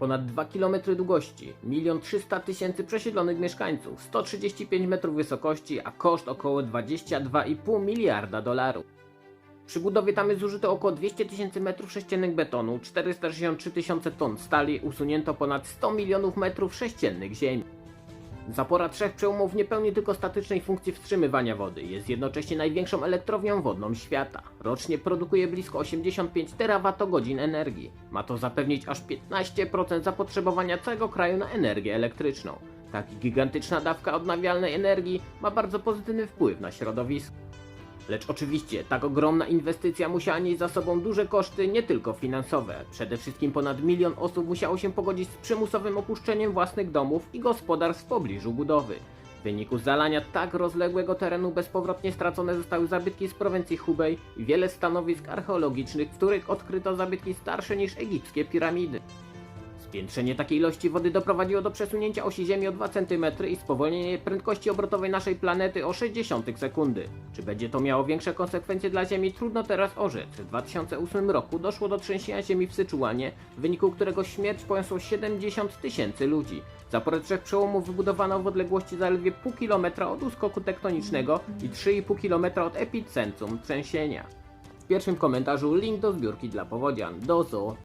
Ponad 2 km długości, 1 300 tysięcy przesiedlonych mieszkańców, 135 metrów wysokości, a koszt około 22,5 miliarda dolarów. Przy budowie tam jest zużyto około 200 tysięcy metrów sześciennych betonu, 463 tysiące ton stali, usunięto ponad 100 milionów metrów sześciennych ziemi. Zapora trzech przełomów nie pełni tylko statycznej funkcji wstrzymywania wody, jest jednocześnie największą elektrownią wodną świata. Rocznie produkuje blisko 85 terawatogodzin energii. Ma to zapewnić aż 15% zapotrzebowania całego kraju na energię elektryczną. Tak gigantyczna dawka odnawialnej energii ma bardzo pozytywny wpływ na środowisko. Lecz oczywiście tak ogromna inwestycja musiała nieść za sobą duże koszty, nie tylko finansowe. Przede wszystkim ponad milion osób musiało się pogodzić z przymusowym opuszczeniem własnych domów i gospodarstw w pobliżu budowy. W wyniku zalania tak rozległego terenu bezpowrotnie stracone zostały zabytki z prowincji Hubei i wiele stanowisk archeologicznych, w których odkryto zabytki starsze niż egipskie piramidy. Spiętrzenie takiej ilości wody doprowadziło do przesunięcia osi Ziemi o 2 cm i spowolnienie prędkości obrotowej naszej planety o 0,6 sekundy. Czy będzie to miało większe konsekwencje dla Ziemi, trudno teraz orzec. W 2008 roku doszło do trzęsienia Ziemi w Syczuanie, w wyniku którego śmierć poniosło 70 tysięcy ludzi. Zaporę trzech przełomów wybudowano w odległości zaledwie pół kilometra od uskoku tektonicznego i 3,5 kilometra od epicentrum trzęsienia. W pierwszym komentarzu link do zbiórki dla powodzian. Do zoo.